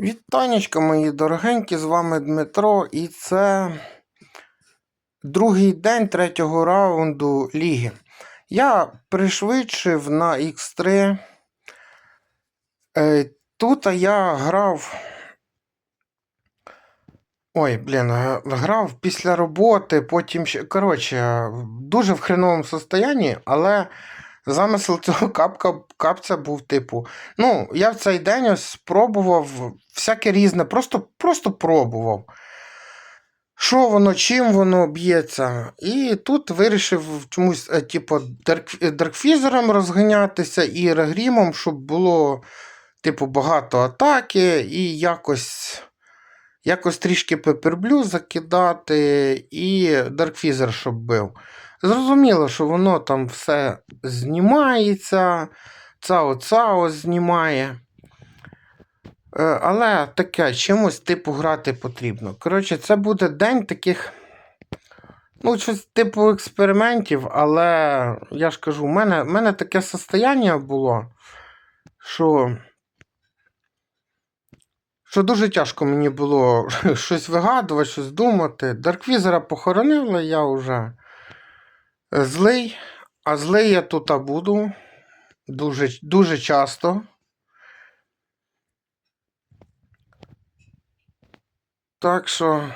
Вітанечка, мої дорогенькі, з вами Дмитро, і це другий день третього раунду ліги. Я пришвидшив на X3. Е, Тут я грав. Ой, блін, грав після роботи, потім ще. Коротше, дуже в хреновому состоянні, але замисел цього капка, капця був типу. Ну, я в цей день ось спробував всяке різне, просто, просто пробував. Що воно, чим воно б'ється. І тут вирішив чомусь, е, типу, даркфізером розганятися і регрімом, щоб було, типу, багато атаки і якось. Якось трішки пеперблю закидати і даркфізер, щоб бив. Зрозуміло, що воно там все знімається, цао-цао знімає. Е, Але таке, чимось типу грати потрібно. Коротше, це буде день таких. Ну, щось типу експериментів, але я ж кажу, в мене, в мене таке состояння було, що. Що дуже тяжко мені було щось вигадувати, щось думати. Дарквізера похоронили, я вже злий, а злий я тут буду дуже, дуже часто. Так що.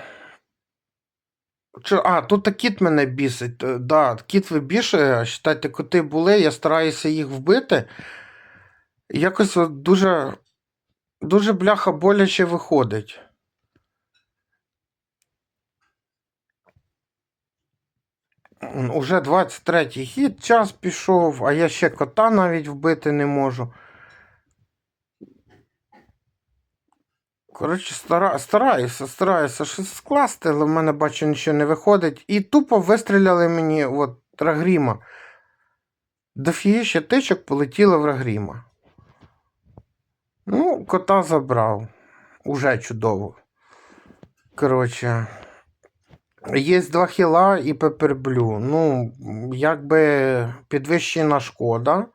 А, тут кіт мене бісить. Е, Да, кіт вибішує, считайте, коти були, я стараюся їх вбити. Якось дуже, дуже бляха боляче виходить. Уже 23-й хід, час пішов, а я ще кота навіть вбити не можу. Коротше, стара... стараюся, стараюся щось скласти, але в мене бачу, нічого не виходить. І тупо вистріляли мені от Рагріма. Дофігіще тичок полетіло в Рагріма. Ну, кота забрав. Уже чудово. Коротше. Є два хіла і пеперблю. Ну, якби підвищена шкода.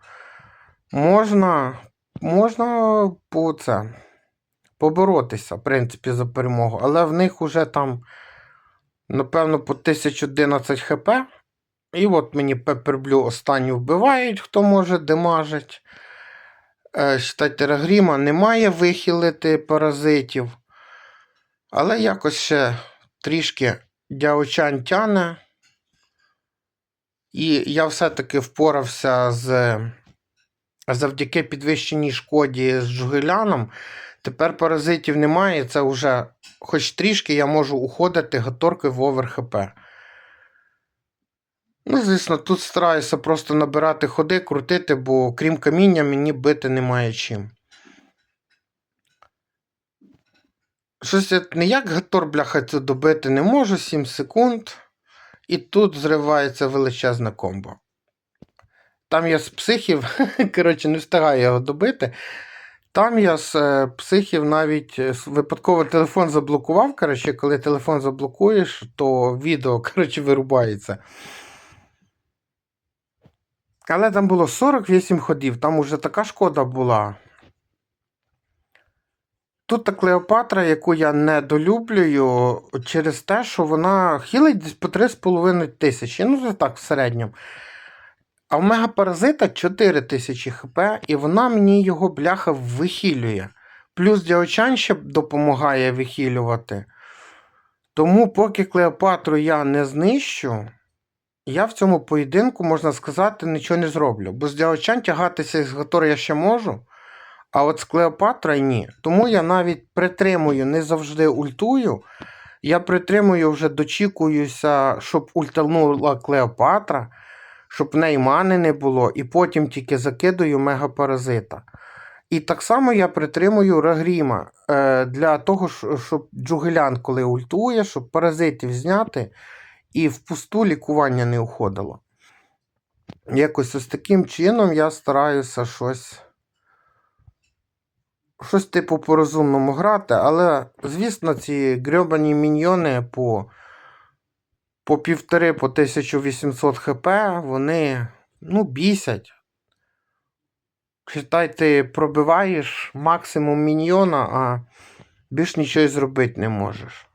Можна, можна по це, поборотися, в принципі, за перемогу. Але в них уже там, напевно, по 1011 хп. І от мені пеперблю останню вбивають, хто може демажить. Е, Считайте, Рагріма немає вихилити паразитів. Але якось ще трішки дяочань тяне. І я все-таки впорався з завдяки підвищеній шкоді з Джугеляном. Тепер паразитів немає. Це вже хоч трішки я можу уходити гаторкою в овер ХП. Ну, звісно, тут стараюся просто набирати ходи, крутити, бо крім каміння мені бити немає чим. Щось ніяк гатор, бляха, це добити не можу, 7 секунд. І тут зривається величезна комбо. Там я з психів, коротше, не встигаю його добити. Там я з е, психів навіть е, випадково телефон заблокував. Коротше, коли телефон заблокуєш, то відео коротше, вирубається. Але там було 48 ходів, там уже така шкода була. Тут Клеопатра, яку я недолюблюю через те, що вона хілить десь по 3,5 тисячі. Ну, це так в середньому. А в мегапаразита 4 тисячі хп, і вона мені його бляха вихилює. Плюс Діочан ще допомагає вихилювати. Тому, поки Клеопатру я не знищу, я в цьому поєдинку, можна сказати, нічого не зроблю. Бо з Діочан тягатися із Гатор я ще можу. А от з Клеопатра ні. Тому я навіть притримую, не завжди ультую. Я притримую, вже дочікуюся, щоб ультанула Клеопатра, щоб в неї мани не було, і потім тільки закидую мегапаразита. І так само я притримую Рагріма е, для того, щоб Джугелян, коли ультує, щоб паразитів зняти і впусту лікування не уходило. Якось ось таким чином я стараюся щось щось типу по-розумному грати, але, звісно, ці грьобані міньйони по, по півтори, по 1800 хп, вони ну, бісять. Читай, ти пробиваєш максимум міньйона, а більш нічого зробити не можеш.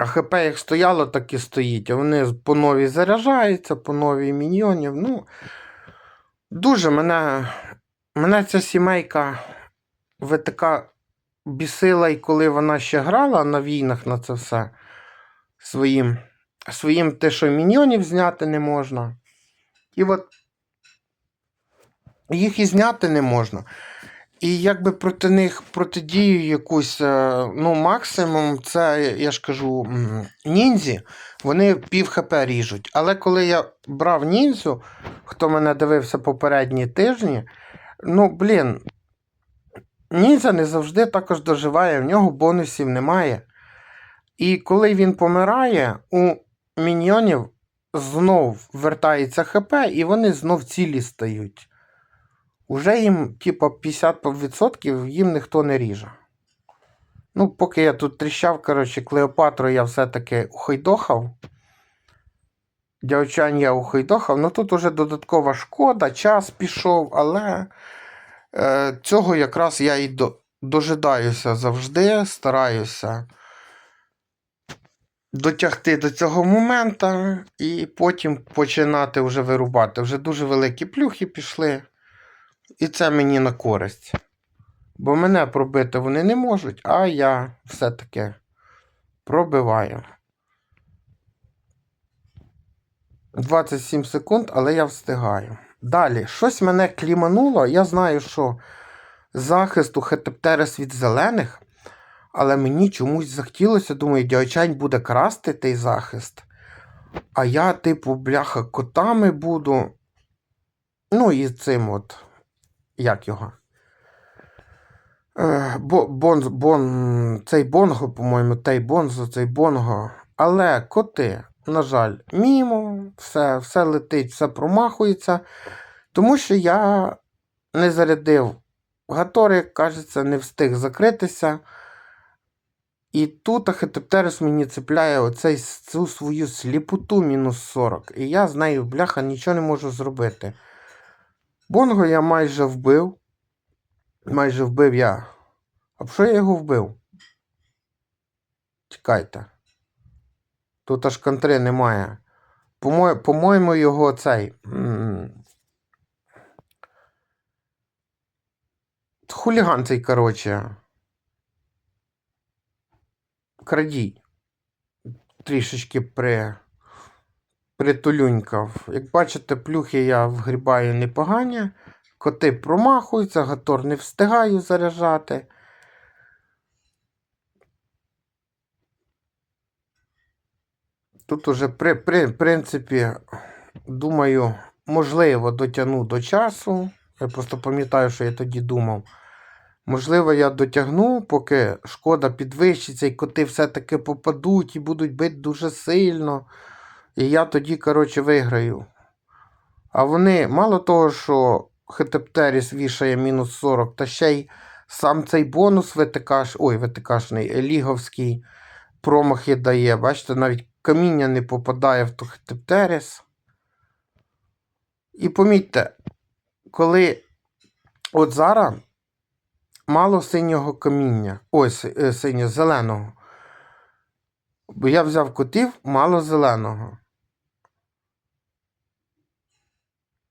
А ХП як стояло, так і стоїть. А вони по новій заряджаються, по новій міньйонів. Ну, дуже мене, мене ця сімейка ВТК бісила, і коли вона ще грала на війнах на це все. Своїм, своїм те, що міньйонів зняти не можна. І от їх і зняти не можна. І якби проти них протидію якусь, е, ну, максимум, це, я ж кажу, ніндзі, вони пів хп ріжуть. Але коли я брав ніндзю, хто мене дивився попередні тижні, ну, блін, ніндзя не завжди також доживає, в нього бонусів немає. І коли він помирає, у міньйонів знов вертається ХП, і вони знов цілі стають. Уже їм, типа, 50% їм ніхто не ріже. Ну, поки я тут тріщав, коротше, Клеопатру я все-таки ухайдохав. Дявчань я ухайдохав. Ну тут уже додаткова шкода, час пішов, але цього якраз я і дожидаюся завжди, стараюся дотягти до цього моменту і потім починати вже вирубати. Вже дуже великі плюхи пішли. І це мені на користь. Бо мене пробити вони не можуть, а я все-таки пробиваю. 27 секунд, але я встигаю. Далі, щось мене клімануло. Я знаю, що захист у Хетептерес від зелених, але мені чомусь захотілося, думаю, дядьчань буде красти той захист. А я, типу, бляха, котами буду. Ну, і цим от. Як його? Е, бо, бон, бон, цей Бонго, по-моєму, той Бонзо, цей Бонго. Але коти, на жаль, мімо, все, все летить, все промахується. Тому що я не зарядив Гатор, як кажеться, не встиг закритися. І тут Ахетептерес мені цепляє оцей, цю свою сліпоту мінус 40. І я з нею, бляха, нічого не можу зробити. Бонго я майже вбив. Майже вбив я. А що я його вбив? Чекайте. Тут аж контри немає. По-мо- По-моєму, його цей. Хуліган цей, коротше. Крадій. Трішечки при... притулюнькав. Як бачите, плюхи я вгрібаю непогані. Коти промахуються, гатор не встигаю заряджати. Тут уже при, при принципі, думаю, можливо, дотягну до часу. Я просто пам'ятаю, що я тоді думав. Можливо, я дотягну, поки шкода підвищиться, і коти все-таки попадуть і будуть бити дуже сильно. І я тоді, коротше, виграю. А вони, мало того, що Хетептеріс вішає мінус 40, та ще й сам цей бонус ВТКш, ой, ВТКшний, ліговський промахи дає. Бачите, навіть каміння не попадає в ту Хетептеріс. І помітьте, коли от зараз мало синього каміння, ось е, синього, зеленого. Бо я взяв котів, мало зеленого.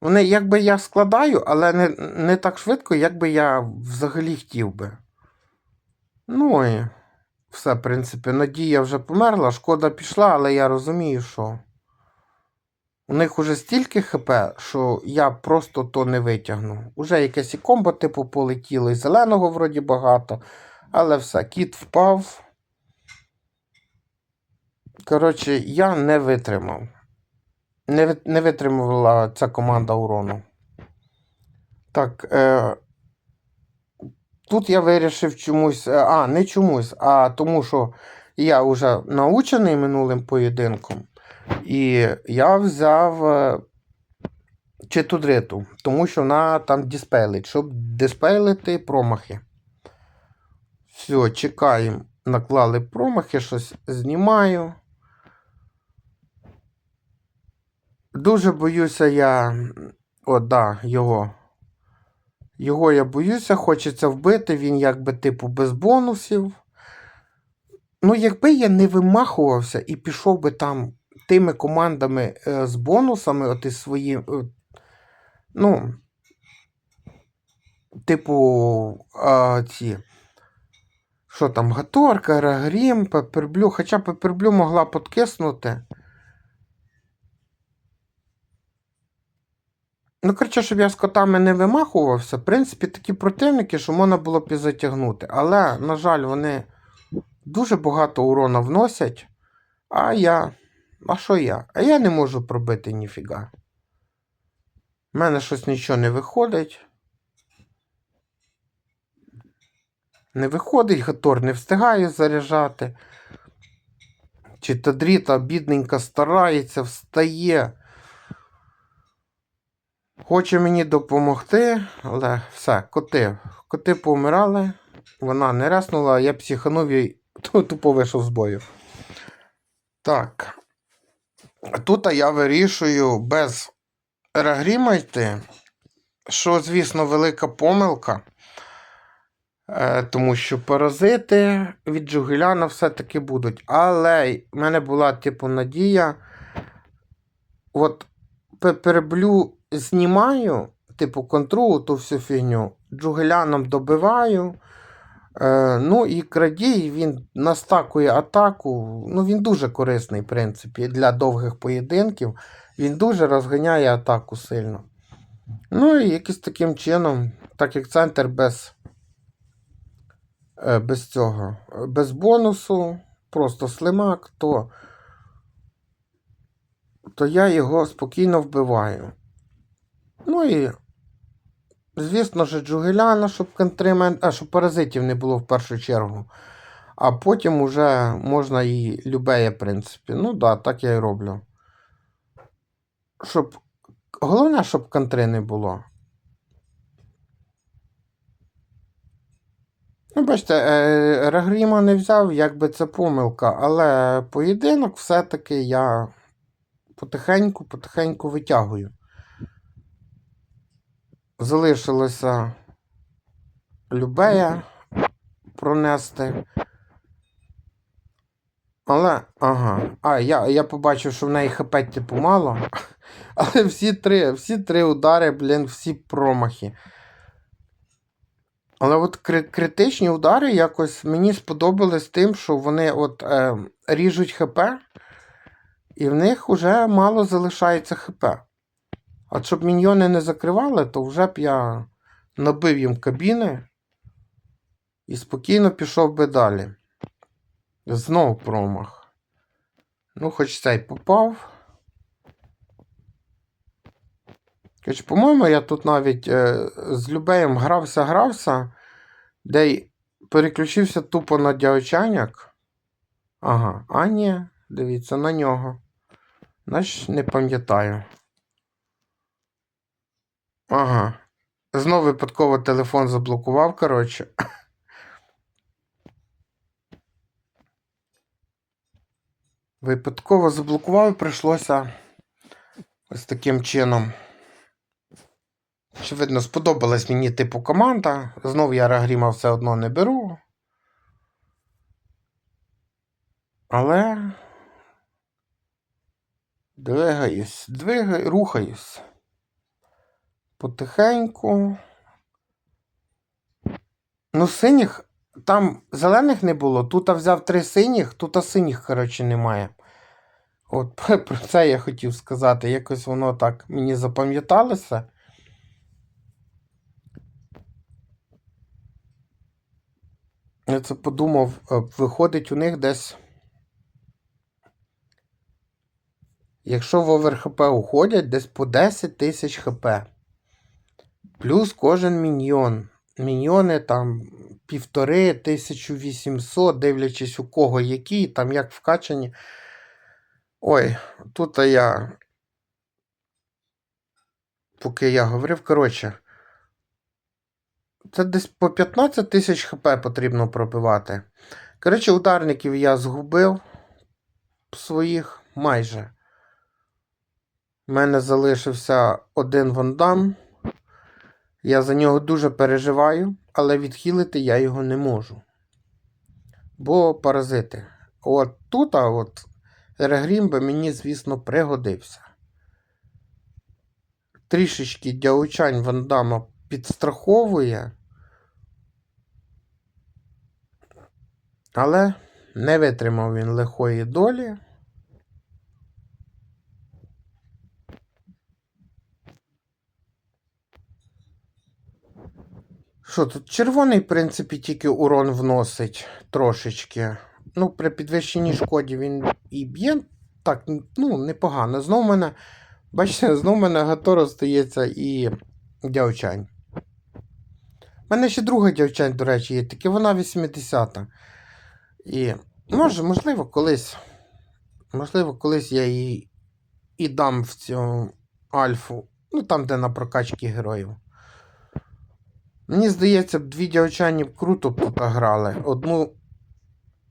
Вони якби я складаю, але не, не так швидко, як би я взагалі хотів би. Ну і все, в принципі, надія вже померла, шкода пішла, але я розумію, що у них уже стільки ХП, що я просто то не витягну. Уже якесь і комбо, типу, полетіло, і зеленого вроді багато, але все, кіт впав. Коротше, я не витримав. Не, не витримувала ця команда урону. Так. Е, тут я вирішив чомусь. е, А, не чомусь, а тому, що я вже научений минулим поєдинком. І я взяв е, читудриту, тому що вона там диспейлить, щоб диспейлити промахи. Все, чекаємо. Наклали промахи, щось знімаю. Дуже боюся я. О, да, його. Його я боюся, хочеться вбити, він якби типу без бонусів. Ну, якби я не вимахувався і пішов би там тими командами е, з бонусами, оти свої. Е, ну, типу, а, ці. Що там, Гаторка, Рагрім, Пеперблю. Хоча Пеперблю могла подкиснути. Ну, коротше, щоб я з котами не вимахувався, в принципі, такі противники, що можна було б і затягнути. Але, на жаль, вони дуже багато урона вносять. А я. А що я? А я не можу пробити ніфіга. У мене щось нічого не виходить. Не виходить, Гатор не встигає заряджати. Чи Тадріта бідненька старається, встає. Хоче мені допомогти, але все, коти. Коти помирали, вона не реснула, я психанув і тупо вийшов з бою. Так. Тут я вирішую без регріма йти, що, звісно, велика помилка. Е, тому що паразити від Джугеляна все-таки будуть. Але в мене була, типу, надія. От переблю знімаю, типу, контру, ту всю фігню, джугеляном добиваю. Е, ну і крадій він настакує атаку. Ну, він дуже корисний, в принципі, для довгих поєдинків. Він дуже розганяє атаку сильно. Ну і якось таким чином, так як центр без е, без цього, без бонусу, просто слимак, то, то я його спокійно вбиваю. Ну і, звісно ж, Джугеляна, щоб контримен... а, щоб паразитів не було в першу чергу. А потім уже можна і любеє, в принципі. Ну да, так я і роблю. Щоб... Головне, щоб контри не було. Ну, бачите, е, Рагріма не взяв, якби це помилка, але поєдинок все-таки я потихеньку-потихеньку витягую. Залишилося Любея пронести. Але, ага. А, я я побачив, що в неї хп типу мало. Але всі три всі три удари, блін, всі промахи. Але от критичні удари якось мені сподобались тим, що вони от е, ріжуть ХП, і в них вже мало залишається ХП. А щоб міньйони не закривали, то вже б я набив їм кабіни і спокійно пішов би далі. Знов промах. Ну, хоч цей попав. Хоч, по-моєму, я тут навіть е, з Любеєм грався-грався, де й переключився тупо на дяочаняк. Ага, а ні, дивіться на нього. Значить, не пам'ятаю. Ага. Знов випадково телефон заблокував, коротше. Випадково заблокував і прийшлося ось таким чином. Очевидно, сподобалась мені типу команда. Знов я Рагріма все одно не беру. Але. Двигаюсь, двигаю, рухаюсь потихеньку. Ну, синіх, там зелених не було. Тут взяв три синіх, тут синіх, коротше, немає. От про це я хотів сказати. Якось воно так мені запам'яталося. Я це подумав, е, виходить у них десь. Якщо в ОверХП уходять, десь по 10 тисяч ХП. Плюс кожен міньйон. Міньйони там півтори, 1800, дивлячись у кого які, там як вкачані. Ой, тут я. Поки я говорив, коротше. Це десь по 15 тисяч хп потрібно пробивати. Коротше, ударників я згубив своїх майже. У мене залишився один вандам Я за нього дуже переживаю, але відхилити я його не можу. Бо паразити. От тут, а от Регрім би мені, звісно, пригодився. Трішечки дяучань Вандама підстраховує. Але не витримав він лихої долі. Що тут? Червоний, в принципі, тільки урон вносить трошечки. Ну, при підвищеній шкоді він і б'є так, ну, непогано. Знов в мене, бачите, знов в мене Гаторо стається і дявчань. У мене ще друга дівчань, до речі, є, тільки вона 80-та. І може, можливо, колись. Можливо, колись я її і дам в цю альфу. Ну, там, де на прокачки героїв. Мені здається, дві дівчані б круто тут грали. Одну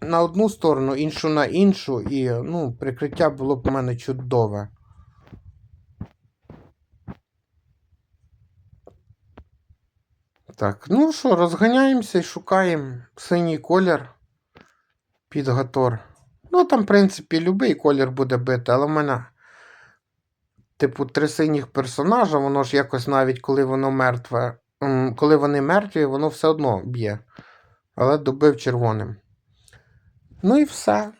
на одну сторону, іншу на іншу, і ну, прикриття було б у мене чудове. Так, ну що, розганяємося і шукаємо синій колір під Гатор. Ну, там, в принципі, будь-який колір буде бити, але в мене, типу, три синіх персонажа, воно ж якось навіть коли воно мертве, коли вони мертві, воно все одно б'є. Але добив червоним. Ну і все.